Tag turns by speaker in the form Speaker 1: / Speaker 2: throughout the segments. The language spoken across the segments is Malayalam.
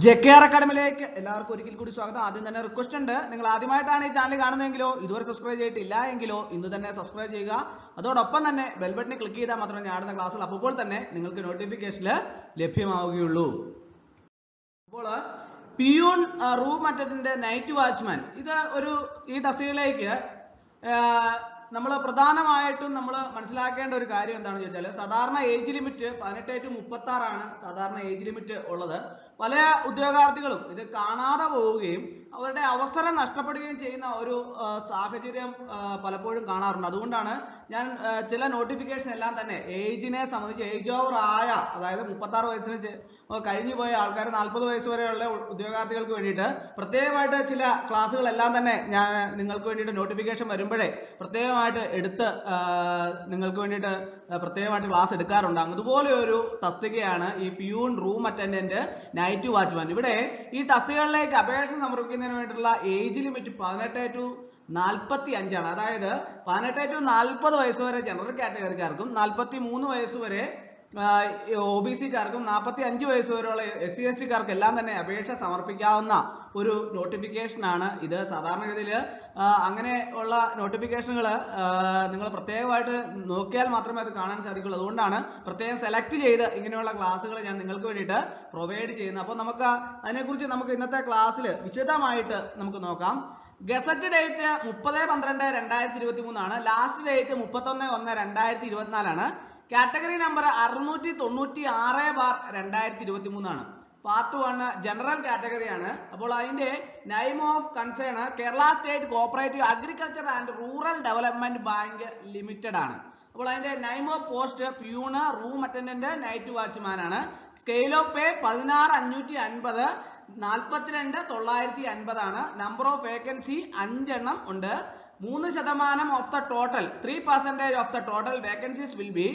Speaker 1: ജെ കെ ആർ അക്കാഡമിയിലേക്ക് എല്ലാവർക്കും ഒരിക്കൽ കൂടി സ്വാഗതം. ആദ്യം തന്നെ റിക്വസ്റ്റ് ഉണ്ട്. നിങ്ങൾ ആദ്യമായിട്ടാണ് ഈ ചാനൽ കാണുന്നതെങ്കിലോ ഇതുവരെ സബ്സ്ക്രൈബ് ചെയ്തിട്ടില്ല എങ്കിലോ ഇന്ന് തന്നെ സബ്സ്ക്രൈബ് ചെയ്യുക. അതോടൊപ്പം തന്നെ ബെൽ ബട്ടണിൽ ക്ലിക്ക് ചെയ്താൽ മാത്രമേ ഞാൻ ഇടുന്ന ക്ലാസ്സുകൾ അപ്പോൾ തന്നെ നിങ്ങൾക്ക് നോട്ടിഫിക്കേഷനിൽ ലഭ്യമാവുകയുള്ളൂ. അപ്പോൾ peon room attendant night watchman ഇത് ഒരു ഈ തസ്തികയിലേക്ക് നമ്മൾ പ്രധാനമായിട്ടും നമ്മൾ മനസ്സിലാക്കേണ്ട ഒരു കാര്യം എന്താണെന്ന് ചോദിച്ചാൽ സാധാരണ ഏജ് ലിമിറ്റ് പതിനെട്ട് ടു മുപ്പത്തി ആറാണ് സാധാരണ ഏജ് ലിമിറ്റ് ഉള്ളത്. പല ഉദ്യോഗാർത്ഥികളും ഇത് കാണാതെ പോവുകയും അവരുടെ അവസരം നഷ്ടപ്പെടുകയും ചെയ്യുന്ന ഒരു സാഹചര്യം പലപ്പോഴും കാണാറുണ്ട്. അതുകൊണ്ടാണ് ഞാൻ ചില നോട്ടിഫിക്കേഷൻ എല്ലാം തന്നെ ഏജിനെ സംബന്ധിച്ച് ഏജ് ഓവർ ആയ അതായത് മുപ്പത്തി ആറ് വയസ്സിന് കഴിഞ്ഞു പോയ ആൾക്കാർ നാൽപ്പത് വയസ്സ് വരെയുള്ള ഉദ്യോഗാർത്ഥികൾക്ക് വേണ്ടിയിട്ട് പ്രത്യേകമായിട്ട് ചില ക്ലാസ്സുകളെല്ലാം തന്നെ ഞാൻ നിങ്ങൾക്ക് വേണ്ടിയിട്ട് നോട്ടിഫിക്കേഷൻ വരുമ്പോഴേ പ്രത്യേകമായിട്ട് എടുത്ത് നിങ്ങൾക്ക് വേണ്ടിയിട്ട് പ്രത്യേകമായിട്ട് ക്ലാസ് എടുക്കാറുണ്ട്. അതുപോലെ ഒരു തസ്തികയാണ് ഈ peon room attendant night watchman ഇവിടെ ഈ തസ്തികകളിലേക്ക് അപേക്ഷ സമർപ്പിക്കുന്നതിന് വേണ്ടിയിട്ടുള്ള ഏജ് ലിമിറ്റ് പതിനെട്ട് ടു നാൽപ്പത്തി അഞ്ചാണ് അതായത് പതിനെട്ട് ടു നാൽപ്പത് വയസ്സ് വരെ ജനറൽ കാറ്റഗറിക്കാർക്കും നാൽപ്പത്തി മൂന്ന് വയസ്സ് വരെ ഒ ബി സിക്കാർക്കും നാൽപ്പത്തി അഞ്ച് വയസ്സ് വരെയുള്ള എസ് സി എസ് ടിക്കാർക്ക് എല്ലാം തന്നെ അപേക്ഷ സമർപ്പിക്കാവുന്ന ഒരു നോട്ടിഫിക്കേഷൻ ആണ്. ഇത് സാധാരണഗതിയിൽ അങ്ങനെ ഉള്ള നോട്ടിഫിക്കേഷനുകൾ നിങ്ങൾ പ്രത്യേകമായിട്ട് നോക്കിയാൽ മാത്രമേ അത് കാണാൻ സാധിക്കുള്ളൂ. അതുകൊണ്ടാണ് പ്രത്യേകം സെലക്ട് ചെയ്ത് ഇങ്ങനെയുള്ള ക്ലാസ്സുകൾ ഞാൻ നിങ്ങൾക്ക് വേണ്ടിയിട്ട് പ്രൊവൈഡ് ചെയ്യുന്നത്. അപ്പോൾ നമുക്ക് അതിനെക്കുറിച്ച് നമുക്ക് ഇന്നത്തെ ക്ലാസ്സിൽ വിശദമായിട്ട് നമുക്ക് നോക്കാം. ഗസറ്റ് ഡേറ്റ് മുപ്പത് പന്ത്രണ്ട് രണ്ടായിരത്തി ഇരുപത്തി മൂന്നാണ് ലാസ്റ്റ് ഡേറ്റ് മുപ്പത്തൊന്ന് ഒന്ന് രണ്ടായിരത്തി ഇരുപത്തിനാലാണ് കാറ്റഗറി നമ്പർ അറുന്നൂറ്റി തൊണ്ണൂറ്റി ആറ് ബാർ രണ്ടായിരത്തി ഇരുപത്തി മൂന്നാണ് പാർട്ട് വൺ ജനറൽ കാറ്റഗറിയാണ് അപ്പോൾ അതിന്റെ name of concern Kerala state cooperative agriculture and rural development bank limited ആണ്. അപ്പോൾ അതിന്റെ name of post peon room attendant night watchman ആണ്. സ്കെയിൽ ഓഫ് പേ പതിനാറ് അഞ്ഞൂറ്റി അൻപത് നാൽപ്പത്തിരണ്ട് തൊള്ളായിരത്തി അൻപതാണ്. നമ്പർ ഓഫ് വേക്കൻസി അഞ്ചെണ്ണം ഉണ്ട്. മൂന്ന് ശതമാനം of the total three percentage of the total vacancies will be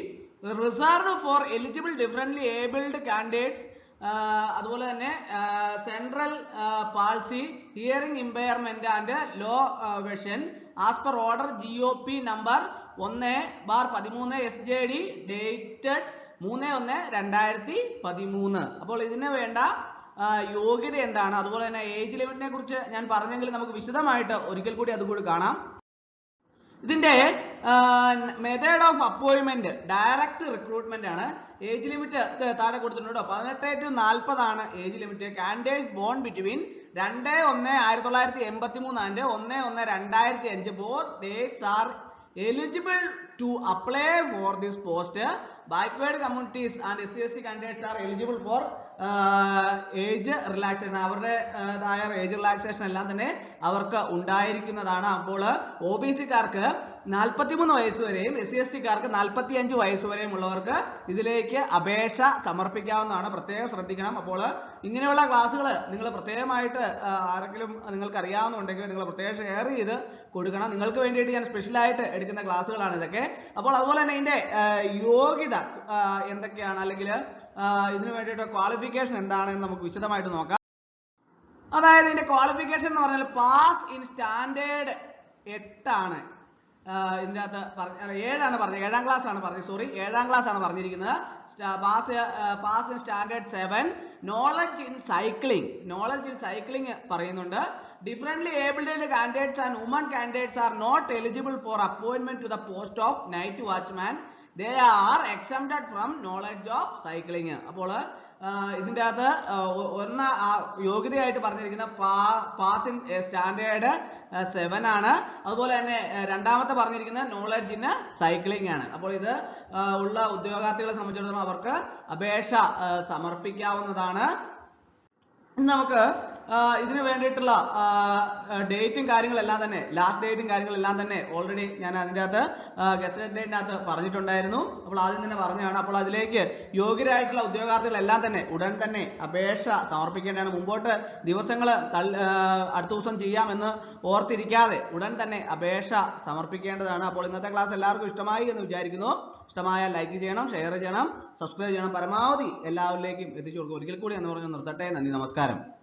Speaker 1: reserved for eligible differently abled candidates അതുപോലെ തന്നെ central palsy hearing impairment and low vision as per order G O P number ഒന്ന് ബാർ പതിമൂന്ന് എസ് ജെ ഡി ഡേറ്റഡ് മൂന്ന് ഒന്ന് രണ്ടായിരത്തി പതിമൂന്ന് അപ്പോൾ ഇതിന് വേണ്ട യോഗ്യത എന്താണ്? അതുപോലെ തന്നെ ഏജ് ലിമിറ്റിനെ കുറിച്ച് ഞാൻ പറഞ്ഞെങ്കിൽ നമുക്ക് വിശദമായിട്ട് ഒരിക്കൽ കൂടി അതുകൂടി കാണാം. ഇതിന്റെ മെത്തേഡ് ഓഫ് അപ്പോയിൻമെന്റ് ഡയറക്റ്റ് റിക്രൂട്ട്മെന്റ് ആണ്. ഏജ് ലിമിറ്റ് താഴെ കൊടുത്തിട്ടുണ്ട് പതിനെട്ട് to നാൽപ്പതാണ് age limit candidate born between രണ്ട് ഒന്ന് ആയിരത്തി തൊള്ളായിരത്തി എൺപത്തി മൂന്ന് ആൻഡ് ഒന്ന് ഒന്ന് രണ്ടായിരത്തി അഞ്ച്. Both dates are eligible to apply for this post backward communities and S C S T candidates are eligible for age relaxation അവരുടെ ഏജ് റിലാക്സേഷൻ എല്ലാം തന്നെ അവർക്ക് ഉണ്ടായിരിക്കുന്നതാണ്. അപ്പോൾ ഒ ബി സിക്കാർക്ക് നാൽപ്പത്തിമൂന്ന് വയസ്സ് വരെയും എസ് സി എസ് ടിക്കാർക്ക് നാൽപ്പത്തി അഞ്ച് വയസ്സ് വരെയും ഉള്ളവർക്ക് ഇതിലേക്ക് അപേക്ഷ സമർപ്പിക്കാവുന്നതാണ്. പ്രത്യേകം ശ്രദ്ധിക്കണം. അപ്പോൾ ഇങ്ങനെയുള്ള ക്ലാസ്സുകൾ നിങ്ങൾ പ്രത്യേകമായിട്ട് ആരെങ്കിലും നിങ്ങൾക്ക് അറിയാവുന്നുണ്ടെങ്കിൽ നിങ്ങൾ പ്രത്യേകം ഷെയർ ചെയ്ത് കൊടുക്കണം. നിങ്ങൾക്ക് വേണ്ടിയിട്ട് ഞാൻ സ്പെഷ്യലായിട്ട് എടുക്കുന്ന ക്ലാസ്സുകളാണ് ഇതൊക്കെ. അപ്പോൾ അതുപോലെ തന്നെ ഇതിന്റെ യോഗ്യത എന്തൊക്കെയാണ്? അല്ലെങ്കിൽ ഇതിനു വേണ്ടിയിട്ട് ക്വാളിഫിക്കേഷൻ എന്താണെന്ന് നമുക്ക് വിശദമായിട്ട് നോക്കാം. അതായത് ഇതിന്റെ ക്വാളിഫിക്കേഷൻ എന്ന് പറഞ്ഞാൽ പാസ് ഇൻ സ്റ്റാൻഡേർഡ് എട്ടാണ്. ആഹ് ഇതിന്റെ അകത്ത് പറഞ്ഞ ഏഴാണ് പറഞ്ഞത്. ഏഴാം ക്ലാസ് ആണ് പറഞ്ഞത്. സോറി ഏഴാം ക്ലാസ് ആണ് പറഞ്ഞിരിക്കുന്നത്. Pass pass in standard seven knowledge in cycling knowledge in cycling പറയുന്നുണ്ട്. Differently abled candidates and woman candidates are not eligible for appointment to the post of night watchman they are exempted from knowledge of cycling അപ്പോൾ ഇതിന്റെ അകത്ത് ഒന്ന് യോഗ്യതയായിട്ട് പറഞ്ഞിരിക്കുന്ന പാസ് ഇൻ സ്റ്റാൻഡേർഡ് സെവൻ ആണ്. അതുപോലെ തന്നെ രണ്ടാമത്തെ പറഞ്ഞിരിക്കുന്ന നോളജ് ഇൻ സൈക്ലിംഗ് ആണ്. അപ്പോൾ ഇത് ഉള്ള ഉദ്യോഗാർത്ഥികളെ സംബന്ധിച്ചിടത്തോളം അവർക്ക് അപേക്ഷ സമർപ്പിക്കാവുന്നതാണ്. നമുക്ക് ഇതിന് വേണ്ടിയിട്ടുള്ള ഡേറ്റും കാര്യങ്ങളെല്ലാം തന്നെ ലാസ്റ്റ് ഡേറ്റും കാര്യങ്ങളെല്ലാം തന്നെ ഓൾറെഡി ഞാൻ അതിന്റെ അകത്ത് ഗസറ്റ് അകത്ത് പറഞ്ഞിട്ടുണ്ടായിരുന്നു. അപ്പോൾ ആദ്യം തന്നെ പറഞ്ഞതാണ്. അപ്പോൾ അതിലേക്ക് യോഗ്യരായിട്ടുള്ള ഉദ്യോഗാർത്ഥികളെല്ലാം തന്നെ ഉടൻ തന്നെ അപേക്ഷ സമർപ്പിക്കേണ്ടതാണ്. മുമ്പോട്ട് ദിവസങ്ങൾ അടുത്ത ദിവസം ചെയ്യാമെന്ന് ഓർത്തിരിക്കാതെ ഉടൻ തന്നെ അപേക്ഷ സമർപ്പിക്കേണ്ടതാണ്. അപ്പോൾ ഇന്നത്തെ ക്ലാസ് എല്ലാവർക്കും ഇഷ്ടമായി എന്ന് വിചാരിക്കുന്നു. ഇഷ്ടമായ ലൈക്ക് ചെയ്യണം ഷെയർ ചെയ്യണം സബ്സ്ക്രൈബ് ചെയ്യണം. പരമാവധി എല്ലാവരിലേക്കും എത്തിച്ചു കൊടുക്കും. ഒരിക്കൽ കൂടി എന്ന് പറഞ്ഞ് നിർത്തട്ടെ. നന്ദി നമസ്കാരം.